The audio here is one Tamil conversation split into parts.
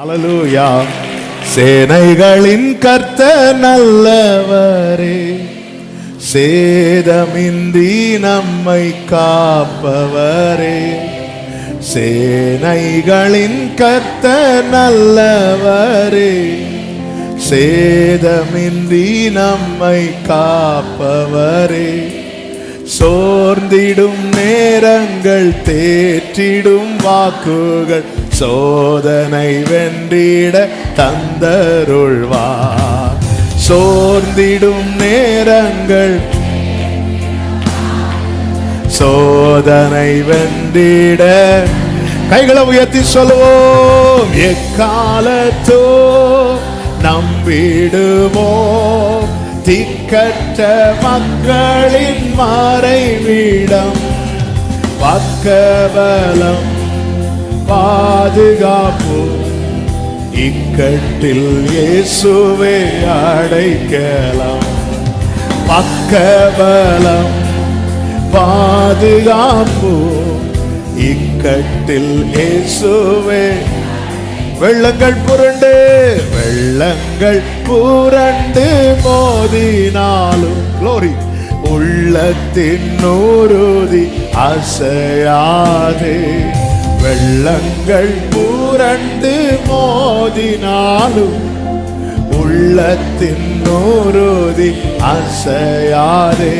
அலலூயா சேனைகளின் கர்த்த நல்லவரே சேதமின்றி நம்மை காப்பவரே. சேனைகளின் கர்த்த நல்லவரே சேதமின்றி நம்மை காப்பவரே. சோர்ந்திடும் நேரங்கள் தேற்றிடும் வாக்குகள் சோதனை வென்றிட தந்தருள்வா சோர்ந்திடும் நேரங்கள். சோதனை வென்றிட. கைகளை உயர்த்தி சொல்லுவோம் எக்காலத்தோ நம்பிடுவோம் திக்கற்ற மக்களின் மறைவிடம் பக்கபலம் பாதுகாப்பு. இக்கட்டில் இயேசுவே அடைக்கலாம். பக்கபலம் பாதுகாப்பு. இக்கட்டில் இயேசுவே வெள்ளங்கள் புரண்டு வெள்ளங்கள் புரண்டு மோதினாலும் குளோரி உள்ளத்தின் நூறுதி அசையாதே. வெள்ளங்கள் புரண்டு மோதினாலும் உள்ளத்தின் நூறுதி அசையாதே.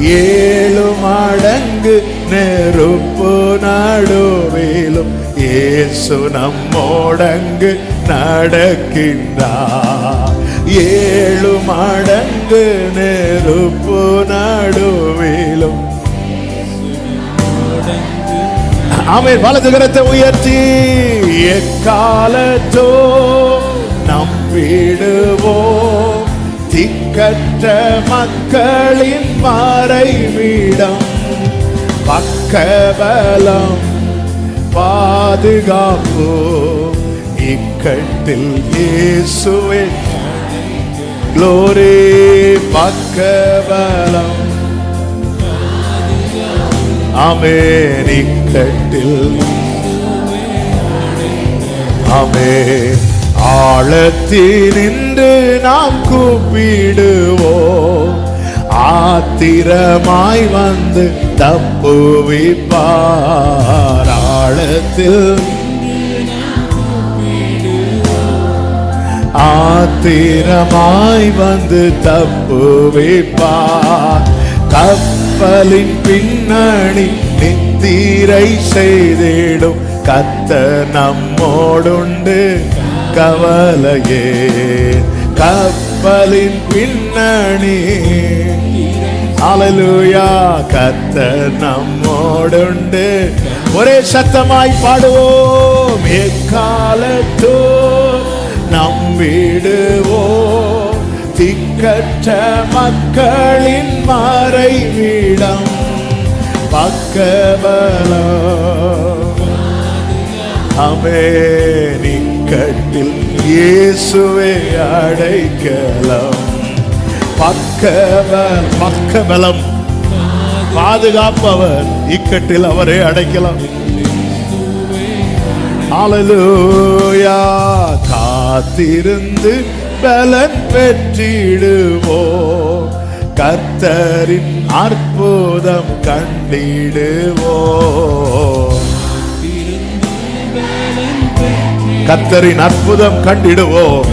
ஏழு மடங்கு நெருப்பு நடுவிலும் ஏசு நம்மோடங்கு நடக்கின்றார். ஏழு மடங்கு நெருப்பு நடுவிலும் அவன் வலது கரத்தை உயர்த்தி. எக்காலத்தோ நம் நம்பிடுவோம் திக்கற்ற மக்களின் மறைவிடம் பக்கபலம் பாதுகாப்பு இக்கட்டில் இயேசுவே. க்ளோரி பக்கபலம். ஆமென். இக்கட்டில் அமே ஆழத்தினின்று நாம் கூப்பிடுவோம். ஆத்திரமாய் வந்து தப்புவிப்பார் ஆழத்தில் ஆத்திரமாய் வந்து தப்புவிப்பார் கப்பலின் பின்னணி தீரை செய்திடும். கத்த நம்மோடுண்டு கவலையே. கப்பலின் பின்னணி. அலலுயா கத்த நம்மோடுண்டு. ஒரே சத்தமாய் பாடுவோம். எக்காலத்தோ நம்பிடுவோ திக்கற்ற மக்களின் மறைவிடம். பக் பக்கபலம் அமேனிக்கட்டில் இயேசுவே அடைக்கலம். பக்கபல் பக்கபலம். பாதுகாப்பவர் இக்கட்டில் அவரை அடைக்கலாம். அலலூயா காத்திருந்து பலன் பெற்றிடுவோம். கர்த்தரின் அற்புதம் கண்டிடுவோம். கத்தரின் அற்புதம் கண்டிடுவோம்.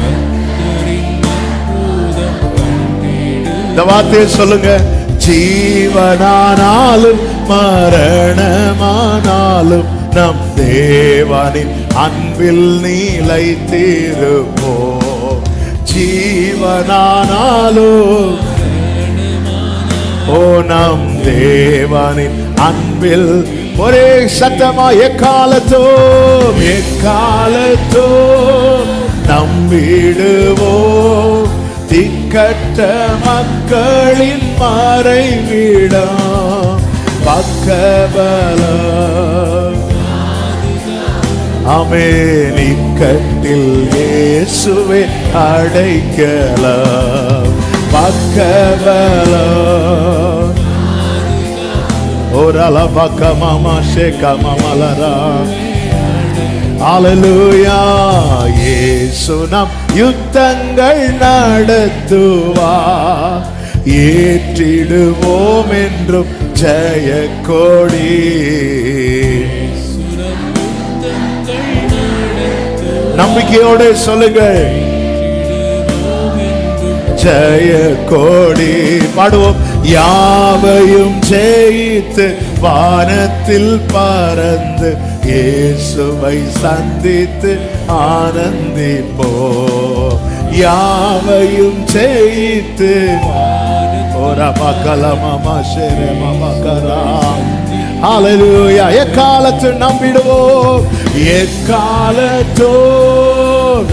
இந்த வார்த்தையை சொல்லுங்க. ஜீவனானாலும் மரணமானாலும் நம் தேவனின் அன்பில் நீலை தீருப்போம் ஜீவனானாலும் ஓ நம் தேவனின் அன்பில் ஒரே சத்தமா எக்காலத்தோ எக்காலத்தோ நம்பிடுவோ திக்கட்ட மக்களின் மறைவிடா பக்கபல அமே அமேனிக்கட்டில் இயேசுவே அடைக்கலம். பக்கபலம். ஓரல பக்கமாமா ஷேகமாமலரா Hallelujah. இயேசு நம் யுத்தங்கள் நடத்துவா. ஏற்றிடுவோம் என்றும் ஜெய கோடி நம்பிக்கையோடு சொல்லுங்கள். ஜெய கோடி பாடுவோம். யாவையும் ஜெயித்து வானத்தில் பறந்து இயேசுவை சந்தித்து ஆனந்திப்போ. யாவையும் ஜெயித்து ஓரா எக்காலத்து நம்பிடுவோம்? எக்காலத்தோ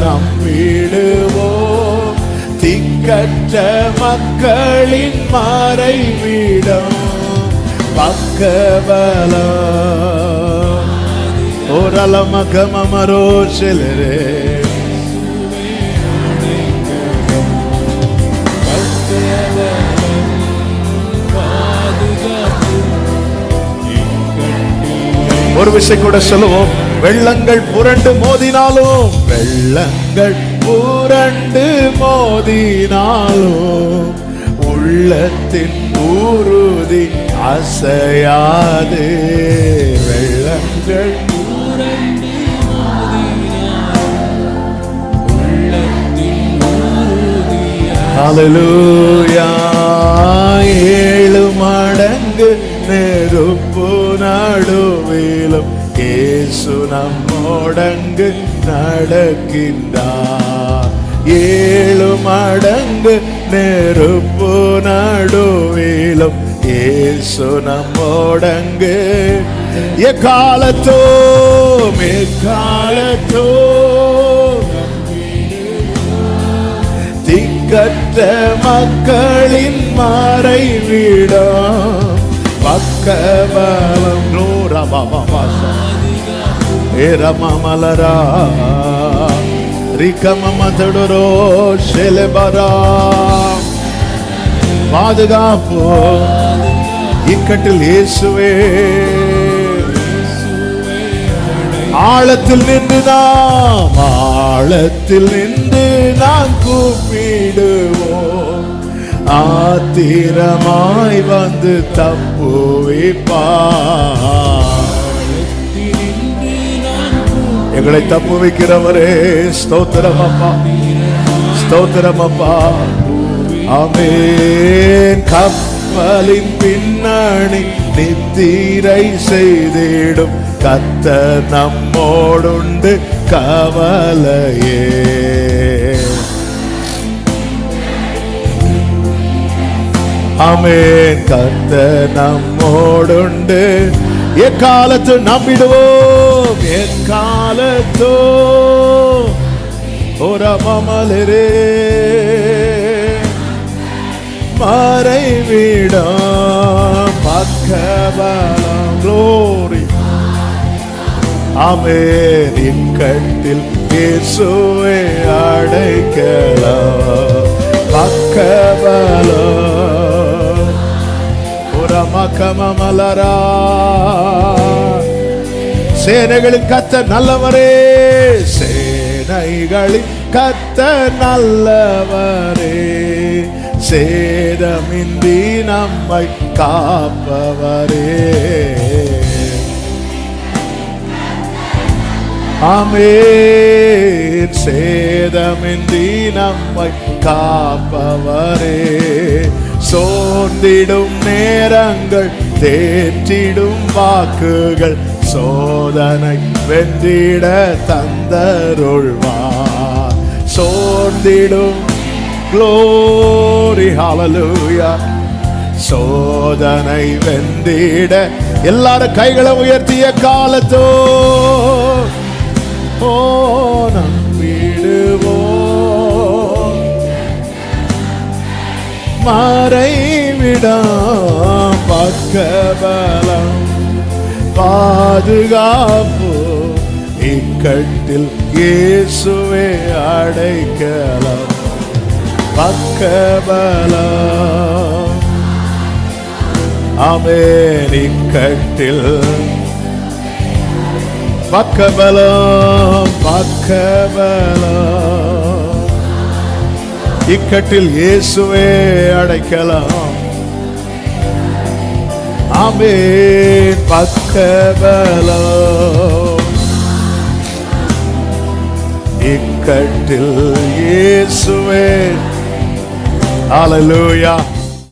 நம்பிடுவோம்? திக்கற்ற மக்களின் மறைவிடம் பக்கபல ஓரல மகமரோ செலரே. ஒரு விஷயம் கூட சொல்லுவோம். வெள்ளங்கள் புரண்டு மோதினாலும். வெள்ளங்கள் புரண்டு மோதினாலும். உள்ளத்தின் ஊருதி அசையாது வெள்ளங்கள் ஏழு மடங்கு நெருப்பு நடுவிலும் இயேசு நம்மோடங்கு நடக்கின்றார். ஏழு மடங்கு நெருப்பு நடுவில் ஏசு நம்மோடங்கு. எக்காலத்தோ எக்காலத்தோ திக்கற்ற மக்களின் மாறை வீடம். பக்கபலம் நூறமமசா ஏரமமலரா ரிக்கமமதடுரோ செலபரா. பாதுகாப்பு? இக்கட்டில் இயேசுவே. ஆழத்தில் நின்று நாம் ஆழத்தில் நின்று நாம் கூப்பிடுவோம். ஆத்திரமாய் வந்து தப்புவிப்பா எங்களை தப்பு வைக்கிறவரே ஸ்தோத்திரம் அப்பா. ஸ்தோத்திரம் அப்பா. அமேன் கப்பலின் பின்னணி நித்திரை செய்திடும். கத்த நம்மோடுண்டு கவலையே. அமேன் கத்த நம்மோடுண்டு. எக்காலத்து நம்பிடுவோம் எக்காலத்தோ? ஒரு மமலரே மறைவிடம் பக்கபலம் glory. அமேரின் கட்டில் இயேசுவை அடைக்கலாம். பக்கபலம். புறமக்கமலரா சேனைகளின் கத்த நல்லவரே. சேனைகளின் கத்த நல்லவரே. சேதமின்றி நம்மை காப்பவரே. அமேர் சேதமின்றி நம்மை காப்பவரே. சோர்ந்திடும் நேரங்கள் தேற்றிடும் வாக்குகள் சோதனை வென்றிட தந்தருள்வார். சோர்ந்திடும் glory hallelujah. சோதனை வெந்திட எல்லாரும் கைகளை உயர்த்திய காலத்தோ. ஓ நம்பிடுவோ மறைவிடம் பக்கபலம். பாதுகாப்பு இக்கட்டில் இயேசுவே அடைக்கலாம். பக்கபலா அமெரிக்கட்டில் பக்கபலம் பக்கபலம். இக்கட்டில் இயேசுவே அடைக்கலாம். ஆமென் பக்கபலம். இக்கட்டில் இயேசுவே ஹalleluya